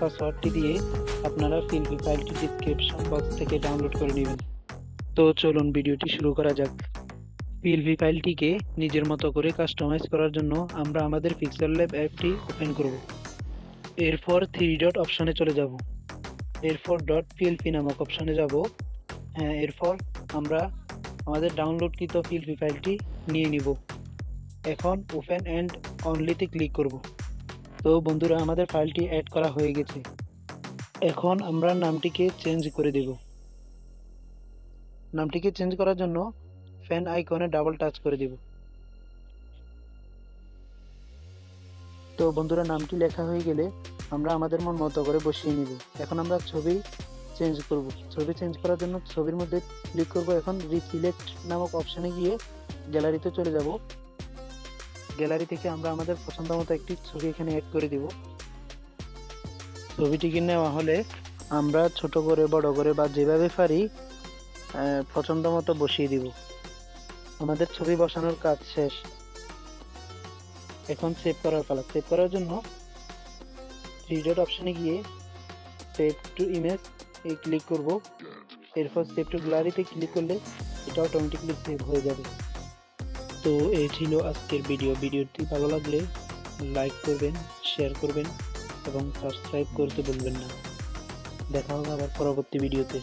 পাসওয়ার্ডটি দিয়ে আপনারা ফিল্পি ফাইলটি ডিসক্রিপশন বক্স থেকে ডাউনলোড করে নেবেন। তো চলুন ভিডিওটি শুরু করা যাক। পিএলভি ফাইলটিকে নিজের মতো করে কাস্টমাইজ করার জন্য আমরা আমাদের পিক্সেল ল্যাব অ্যাপটি ওপেন করব। এরপর থ্রি ডট অপশানে চলে যাব। এরপর ডট পিএলপি নামক অপশানে যাব। হ্যাঁ এরপর আমরা আমাদের ডাউনলোডকৃত পিএলপি ফাইলটি নিয়ে নিব। এখন ওপেন অ্যান্ড অনলিতে ক্লিক করব। তো বন্ধুরা, আমাদের ফাইলটি অ্যাড করা হয়ে গেছে। এখন আমরা নামটিকে চেঞ্জ করে দেব। নামটিকে চেঞ্জ করার জন্য ফ্যান আইকনে ডাবল টাচ করে দেব। তো বন্ধুরা, নামটি লেখা হয়ে গেলে আমরা আমাদের মন মতো করে বসিয়ে নিব। এখন আমরা ছবি চেঞ্জ করব। ছবি চেঞ্জ করার জন্য ছবির মধ্যে ক্লিক করব। এখন রিসিলেক্ট নামক অপশানে গিয়ে গ্যালারিতে চলে যাব। গ্যালারি থেকে আমরা আমাদের পছন্দ মতো একটি ছবি এখানে অ্যাড করে দিব। ছবিটিকে নেওয়া হলে আমরা ছোট করে, বড় করে বা যেভাবে পারি পছন্দ মতো বসিয়ে দিব। আমাদের ছবি বসানোর কাজ শেষ। এখন সেভ করার পালা সেভ করার জন্য থ্রি অপশানে গিয়ে সেভ টু ইমেজ এই ক্লিক করব। এরপর সেভ টু গ্যালারিতে ক্লিক করলে এটা অটোমেটিকলি সেভ হয়ে যাবে। তো এই ছিল আজকের ভিডিও ভিডিওটি ভালো লাগলে লাইক করবেন শেয়ার করবেন এবং সাবস্ক্রাইব করতে ভুলবেন না। দেখা হবে আবার পরবর্তী ভিডিওতে